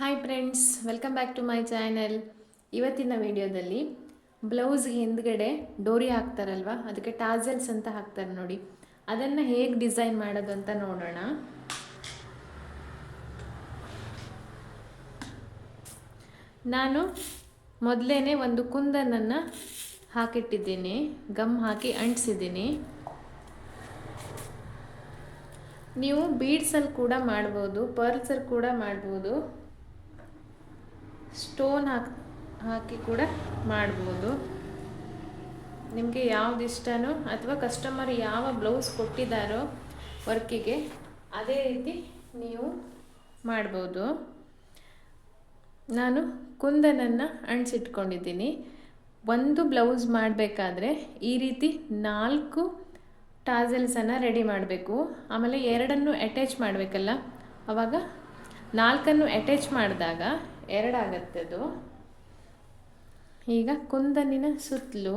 Hi friends welcome back to my channel ಇವತ್ತಿನ ವಿಡಿಯೋದಲ್ಲಿ ಬ್ಲೌಸ್ಗೆ ಹಿಂದ್ಗಡೆ ಡೋರಿ ಹಾಕ್ತಾರಲ್ವ? ಅದಕ್ಕೆ ಟಾಜಲ್ಸ್ ಅಂತ ಹಾಕ್ತಾರೆ ನೋಡಿ. ಅದನ್ನು ಹೇಗೆ ಡಿಸೈನ್ ಮಾಡೋದು ಅಂತ ನೋಡೋಣ. ನಾನು ಮೊದಲೇ ಒಂದು ಕುಂದನನ್ನು ಹಾಕಿಟ್ಟಿದ್ದೀನಿ. ಗಮ್ ಹಾಕಿ ಅಂಟಿಸಿದ್ದೀನಿ. ನೀವು ಬೀಡ್ಸಲ್ಲಿ ಕೂಡ ಮಾಡ್ಬೋದು ಪರ್ಲ್ಸಲ್ಲಿ ಕೂಡ ಮಾಡ್ಬೋದು. ಸ್ಟೋನ್ ಹಾಕಿ ಹಾಕಿ ಕೂಡ ಮಾಡ್ಬೋದು. ನಿಮಗೆ ಯಾವ್ದು ಇಷ್ಟನೋ ಅಥವಾ ಕಸ್ಟಮರ್ ಯಾವ ಬ್ಲೌಸ್ ಕೊಟ್ಟಿದ್ದಾರೋ ವರ್ಕಿಗೆ ಅದೇ ರೀತಿ ನೀವು ಮಾಡ್ಬೋದು. ನಾನು ಕುಂದನನ್ನು ಅಣಿಸಿಟ್ಕೊಂಡಿದ್ದೀನಿ. ಒಂದು ಬ್ಲೌಸ್ ಮಾಡಬೇಕಾದ್ರೆ ಈ ರೀತಿ ನಾಲ್ಕು ಟಾಸೆಲ್ಸನ್ನು ರೆಡಿ ಮಾಡಬೇಕು. ಆಮೇಲೆ ಎರಡನ್ನು ಅಟ್ಯಾಚ್ ಮಾಡಬೇಕಲ್ಲ? ಅವಾಗ ನಾಲ್ಕನ್ನು ಅಟ್ಯಾಚ್ ಮಾಡಿದಾಗ ಎರಡಾಗತ್ತೆ ಅದು ಈಗ ಕುಂದನಿನ ಸುತ್ತಲೂ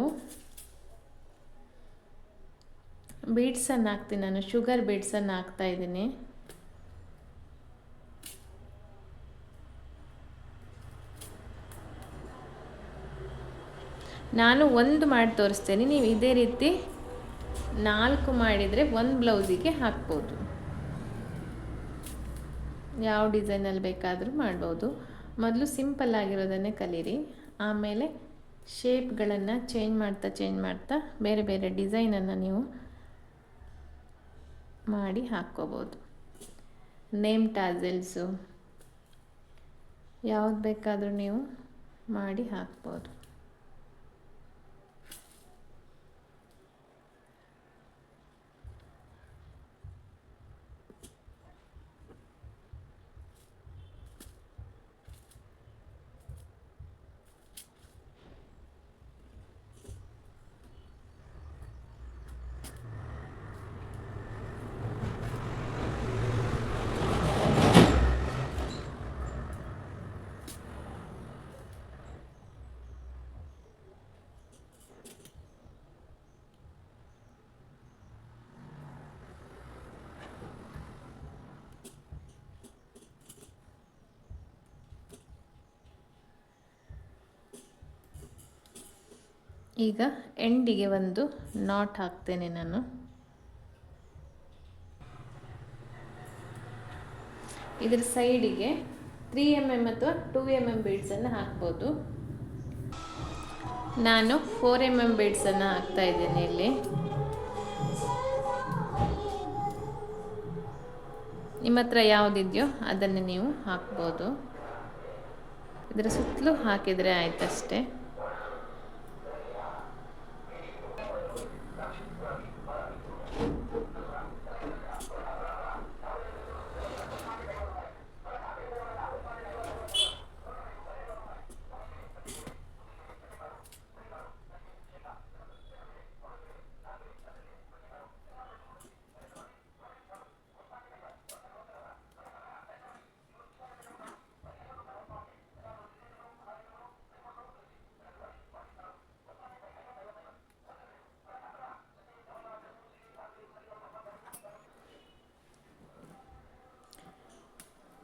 ಬೀಡ್ಸನ್ನು ಹಾಕ್ತೀನಿ ನಾನು ಶುಗರ್ ಬೀಡ್ಸನ್ನು ಹಾಕ್ತಾ ಇದ್ದೀನಿ. ನಾನು ಒಂದು ಮಾಡಿ ತೋರಿಸ್ತೇನೆ, ನೀವು ಇದೇ ರೀತಿ ನಾಲ್ಕು ಮಾಡಿದರೆ ಒಂದು ಬ್ಲೌಸಿಗೆ ಹಾಕ್ಬೋದು. ಯಾವ ಡಿಸೈನಲ್ಲಿ ಬೇಕಾದರೂ ಮಾಡ್ಬೋದು. ಮೊದಲು ಸಿಂಪಲ್ ಆಗಿರೋದನ್ನೇ ಕಲೀರಿ. ಆಮೇಲೆ ಶೇಪ್ಗಳನ್ನು ಚೇಂಜ್ ಮಾಡ್ತಾ ಚೇಂಜ್ ಮಾಡ್ತಾ ಬೇರೆ ಬೇರೆ ಡಿಸೈನನ್ನು ನೀವು ಮಾಡಿ ಹಾಕ್ಕೋಬೋದು. ನೇಮ್ ಟಾಸೆಲ್ಸು ಯಾವ್ದು ಬೇಕಾದರೂ ನೀವು ಮಾಡಿ ಹಾಕ್ಬೋದು. ಈಗ ಎಂಡಿಗೆ ಒಂದು ನಾಟ್ ಹಾಕ್ತೇನೆ ನಾನು. ಇದರ ಸೈಡಿಗೆ ತ್ರೀ ಎಂ ಎಂ ಅಥವಾ ಟೂ ಎಂ ಎಂ ಬೀಡ್ಸನ್ನು ಹಾಕ್ಬೋದು. ನಾನು ಫೋರ್ ಎಂ ಎಂ ಬೀಡ್ಸನ್ನು ಹಾಕ್ತಾ ಇದ್ದೇನೆ ಇಲ್ಲಿ. ನಿಮ್ಮ ಹತ್ರ ಯಾವುದಿದೆಯೋ ಅದನ್ನು ನೀವು ಹಾಕ್ಬೋದು. ಇದರ ಸುತ್ತಲೂ ಹಾಕಿದರೆ ಆಯ್ತಷ್ಟೇ.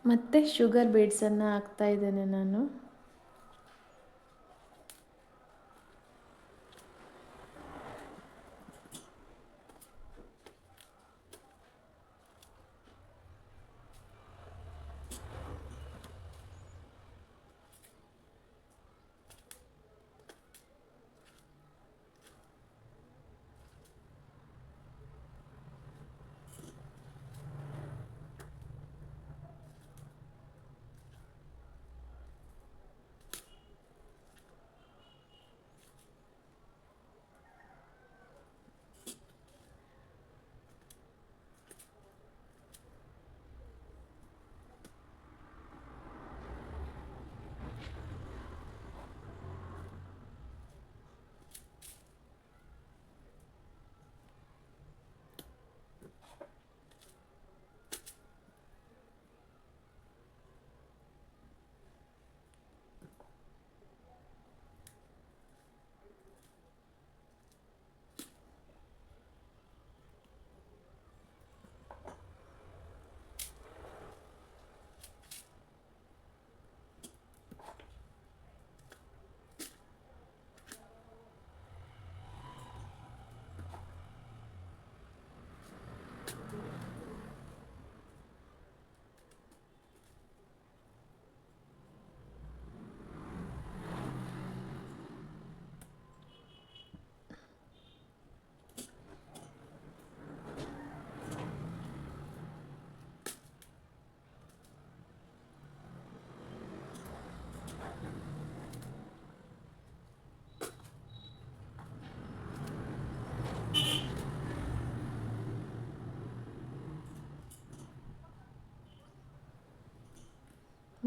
ಮತ್ತು ಶುಗರ್ ಬೀಡ್ಸನ್ನು ಹಾಕ್ತಾ ಇದ್ದೇನೆ ನಾನು.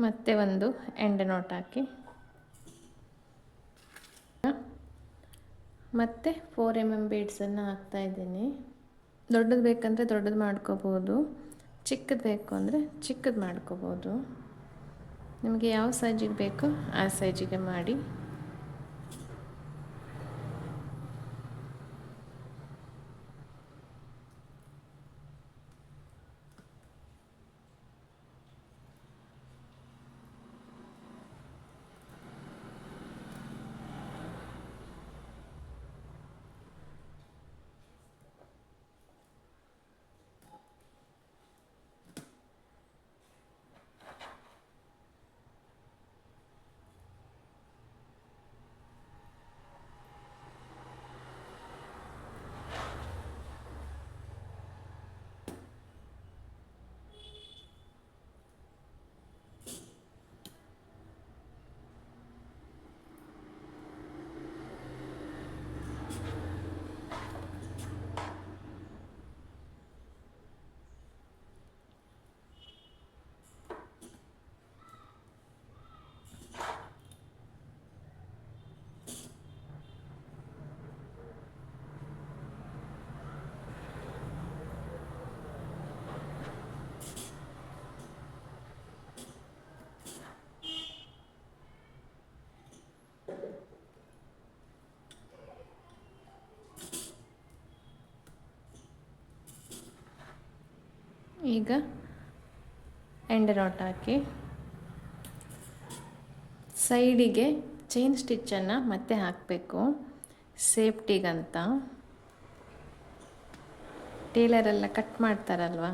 ಮತ್ತೆ ಒಂದು ಎಂಡ್ ನೋಟ್ ಹಾಕಿ. ಮತ್ತೆ ಫೋರ್ ಎಂ ಎಂ ಬೀಡ್ಸನ್ನು ಹಾಕ್ತಾಯಿದ್ದೀನಿ ದೊಡ್ಡದು ಬೇಕಂದರೆ ದೊಡ್ಡದು ಮಾಡ್ಕೋಬೋದು. ಚಿಕ್ಕದು ಬೇಕು ಅಂದರೆ ಚಿಕ್ಕದು ಮಾಡ್ಕೋಬೋದು. ನಿಮಗೆ ಯಾವ ಸೈಜಿಗೆ ಬೇಕೋ ಆ ಸೈಜಿಗೆ ಮಾಡಿ. ಈಗ ಎಂಡ್ ನಾಟ್ ಹಾಕಿ. ಸೈಡಿಗೆ ಚೈನ್ ಸ್ಟಿಚ್ಚನ್ನು ಮತ್ತೆ ಹಾಕಬೇಕು. ಸೇಫ್ಟಿಗಂತ ಟೇಲರೆಲ್ಲ ಕಟ್ ಮಾಡ್ತಾರಲ್ವ?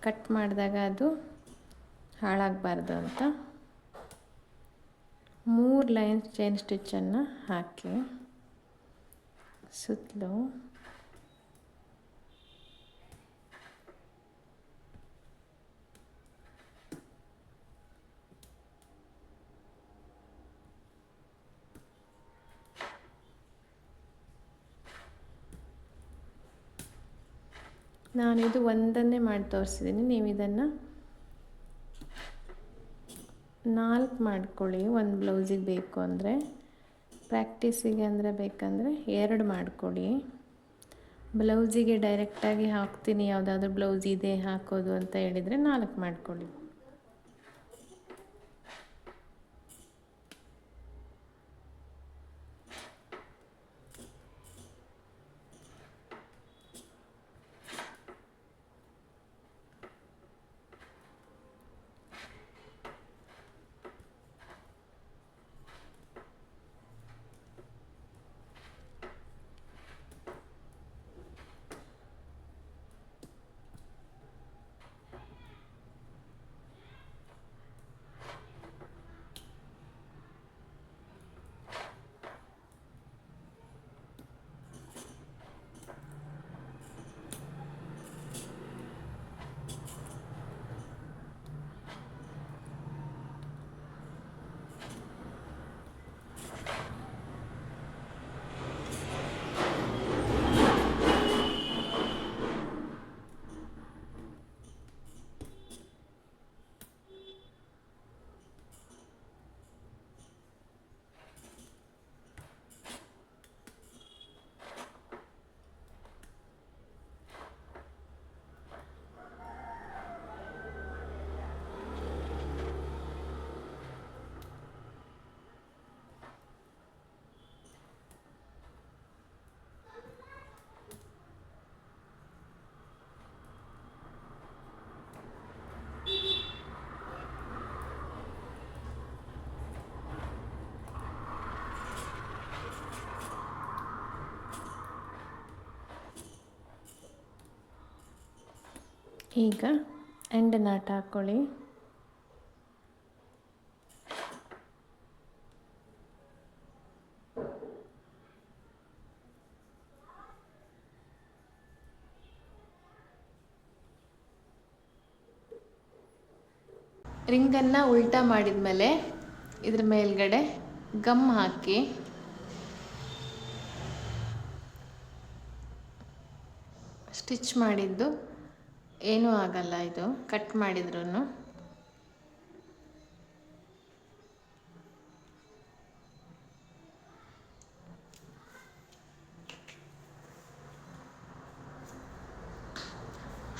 ಕಟ್ ಮಾಡಿದಾಗ ಅದು ಹಾಳಾಗಬಾರ್ದು ಅಂತ. ಮೂರು ಲೈನ್ಸ್ ಚೈನ್ ಸ್ಟಿಚ್ಚನ್ನು ಹಾಕಿ. ಸುತ್ತಲೂ ನಾನಿದು ಒಂದನ್ನೇ ಮಾಡಿ ತೋರಿಸಿದ್ದೀನಿ, ನೀವು ಇದನ್ನು ನಾಲ್ಕು ಮಾಡ್ಕೊಳ್ಳಿ. ಒಂದು ಬ್ಲೌಸಿಗೆ ಬೇಕು ಅಂದರೆ, ಪ್ರಾಕ್ಟೀಸಿಗೆ ಅಂದರೆ ಬೇಕಂದರೆ ಎರಡು ಮಾಡ್ಕೊಳ್ಳಿ. ಬ್ಲೌಸಿಗೆ ಡೈರೆಕ್ಟಾಗಿ ಹಾಕ್ತೀನಿ, ಯಾವುದಾದ್ರೂ ಬ್ಲೌಸ್ ಇದೆ ಹಾಕೋದು ಅಂತ ಹೇಳಿದರೆ ನಾಲ್ಕು ಮಾಡ್ಕೊಳ್ಳಿ. ಈಗ ಎಂಡ್ ನಾಟ್ ಹಾಕ್ಕೊಳ್ಳಿ ರಿಂಗನ್ನು ಉಲ್ಟಾ ಮಾಡಿದ ಮೇಲೆ ಇದ್ರ ಮೇಲ್ಗಡೆ ಗಮ್ ಹಾಕಿ. ಸ್ಟಿಚ್ ಮಾಡಿದ್ದು ಏನೂ ಆಗಲ್ಲ ಇದು. ಕಟ್ ಮಾಡಿದ್ರೂ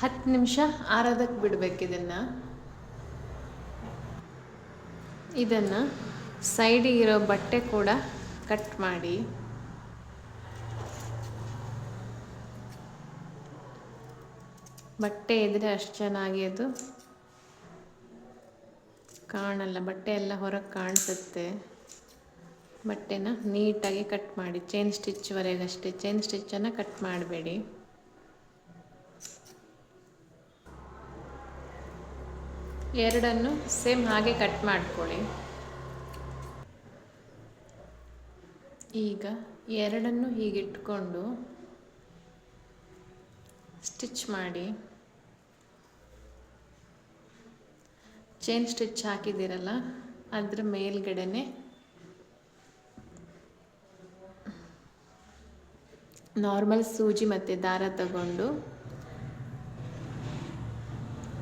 ಹತ್ತು ನಿಮಿಷ ಆರೋದಕ್ಕೆ ಬಿಡಬೇಕಿದನ್ನು ಇದನ್ನು. ಸೈಡಿಗಿರೋ ಬಟ್ಟೆ ಕೂಡ ಕಟ್ ಮಾಡಿ. ಬಟ್ಟೆ ಇದ್ದರೆ ಅಷ್ಟು ಚೆನ್ನಾಗಿ ಅದು ಕಾಣಲ್ಲ. ಬಟ್ಟೆ ಎಲ್ಲ ಹೊರಗೆ ಕಾಣಿಸುತ್ತೆ. ಬಟ್ಟೆನ ನೀಟಾಗಿ ಕಟ್ ಮಾಡಿ. ಚೈನ್ ಸ್ಟಿಚ್ವರೆಗಷ್ಟೇ ಚೈನ್ ಸ್ಟಿಚ್ಚನ್ನು ಕಟ್ ಮಾಡಬೇಡಿ. ಎರಡನ್ನು ಸೇಮ್ ಹಾಗೆ ಕಟ್ ಮಾಡ್ಕೊಳ್ಳಿ. ಈಗ ಎರಡನ್ನು ಹೀಗಿಟ್ಕೊಂಡು ಸ್ಟಿಚ್ ಮಾಡಿ. ಚೈನ್ ಸ್ಟಿಚ್ ಹಾಕಿದ್ದೀರಲ್ಲ, ಅದ್ರ ಮೇಲ್ಗಡೆನೆ ನಾರ್ಮಲ್ ಸೂಜಿ ಮತ್ತು ದಾರ ತಗೊಂಡು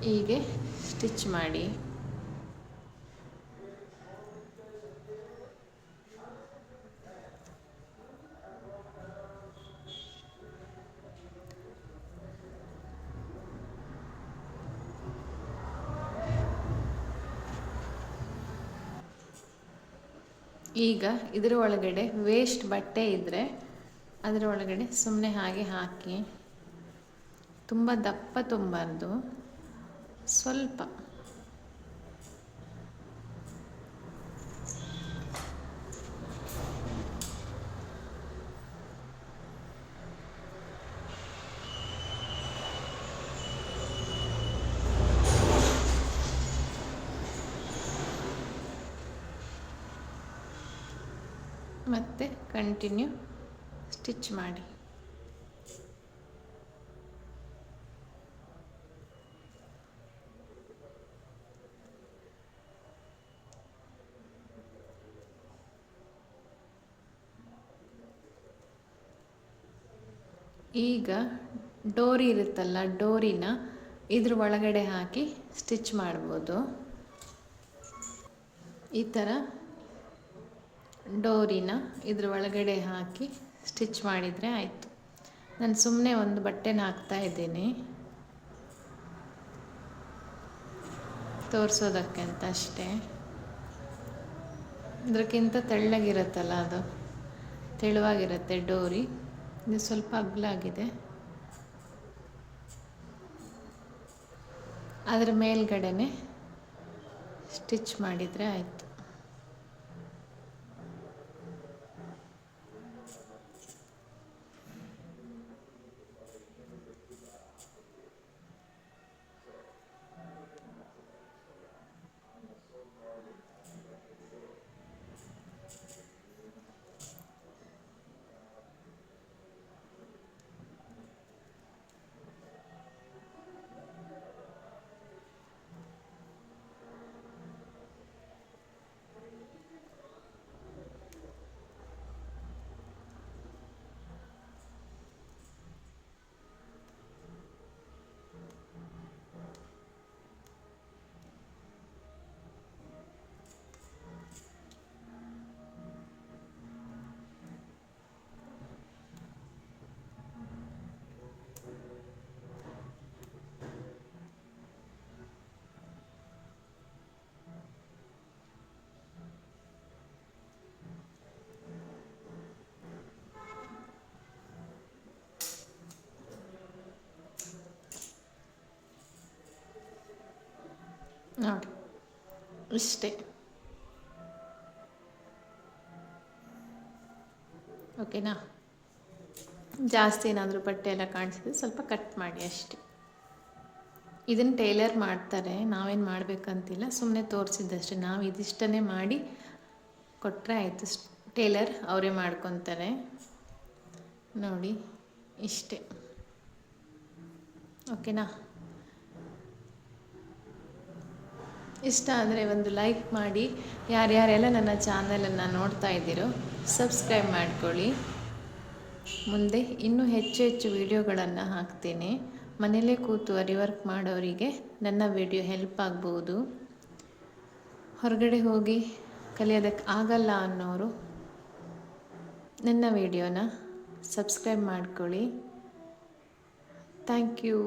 ಹೀಗೆ ಸ್ಟಿಚ್ ಮಾಡಿ. ಈಗ ಇದರ ಒಳಗಡೆ ವೇಸ್ಟ್ ಬಟ್ಟೆ ಇದ್ದರೆ ಅದರ ಒಳಗಡೆ ಸುಮ್ಮನೆ ಹಾಗೆ ಹಾಕಿ. ತುಂಬ ದಪ್ಪ ತುಂಬಾರ್ದು. ಸ್ವಲ್ಪ ಮತ್ತೆ ಕಂಟಿನ್ಯೂ ಸ್ಟಿಚ್ ಮಾಡಿ. ಈಗ ಡೋರಿ ಇರುತ್ತಲ್ಲ ಡೋರಿನ ಇದ್ರ ಒಳಗಡೆ ಹಾಕಿ ಸ್ಟಿಚ್ ಮಾಡ್ಬೋದು. ಈ ಥರ ಡೋರಿನ ಇದ್ರ ಒಳಗಡೆ ಹಾಕಿ ಸ್ಟಿಚ್ ಮಾಡಿದರೆ ಆಯಿತು. ನಾನು ಸುಮ್ಮನೆ ಒಂದು ಬಟ್ಟೆನ ಹಾಕ್ತಾ ಇದ್ದೀನಿ. ತೋರಿಸೋದಕ್ಕೆ ಅಂತ ಅಷ್ಟೇ. ಇದಕ್ಕಿಂತ ತೆಳ್ಳಗಿರುತ್ತಲ್ಲ ಅದು. ತೆಳುವಾಗಿರುತ್ತೆ ಡೋರಿ. ಇದು ಸ್ವಲ್ಪ ಅಗ್ಲಾಗಿದೆ ಅದರ ಮೇಲ್ಗಡೆನೆ ಸ್ಟಿಚ್ ಮಾಡಿದರೆ ಆಯಿತು. ನೋಡಿ ಇಷ್ಟೇ. ಓಕೆನಾ? ಜಾಸ್ತಿ ಏನಾದರೂ ಬಟ್ಟೆ ಎಲ್ಲ ಕಾಣಿಸಿದ್ರೆ ಸ್ವಲ್ಪ ಕಟ್ ಮಾಡಿ ಅಷ್ಟೇ. ಇದನ್ನು ಟೇಲರ್ ಮಾಡ್ತಾರೆ, ನಾವೇನು ಮಾಡಬೇಕಂತಿಲ್ಲ ಸುಮ್ಮನೆ ತೋರಿಸಿದ್ದಷ್ಟೇ. ನಾವು ಇದಿಷ್ಟನೇ ಮಾಡಿ ಕೊಟ್ಟರೆ ಆಯಿತು. ಟೇಲರ್ ಅವರೇ ಮಾಡ್ಕೊತಾರೆ. ನೋಡಿ, ಇಷ್ಟೇ. ಓಕೆನಾ? ಇಷ್ಟ ಆದರೆ ಒಂದು ಲೈಕ್ ಮಾಡಿ. ಯಾರ್ಯಾರೆಲ್ಲ ನನ್ನ ಚಾನಲನ್ನು ನೋಡ್ತಾ ಇದ್ದೀರೋ ಸಬ್ಸ್ಕ್ರೈಬ್ ಮಾಡ್ಕೊಳ್ಳಿ. ಮುಂದೆ ಇನ್ನೂ ಹೆಚ್ಚು ಹೆಚ್ಚು ವಿಡಿಯೋಗಳನ್ನು ಹಾಕ್ತೀನಿ. ಮನೆಯಲ್ಲೇ ಕೂತು ರಿವರ್ಕ್ ಮಾಡೋರಿಗೆ ನನ್ನ ವಿಡಿಯೋ ಹೆಲ್ಪ್ ಆಗ್ಬೋದು. ಹೊರಗಡೆ ಹೋಗಿ ಕಲಿಯೋದಕ್ಕೆ ಆಗಲ್ಲ ಅನ್ನೋರು ನನ್ನ ವಿಡಿಯೋನ ಸಬ್ಸ್ಕ್ರೈಬ್ ಮಾಡ್ಕೊಳ್ಳಿ. Thank you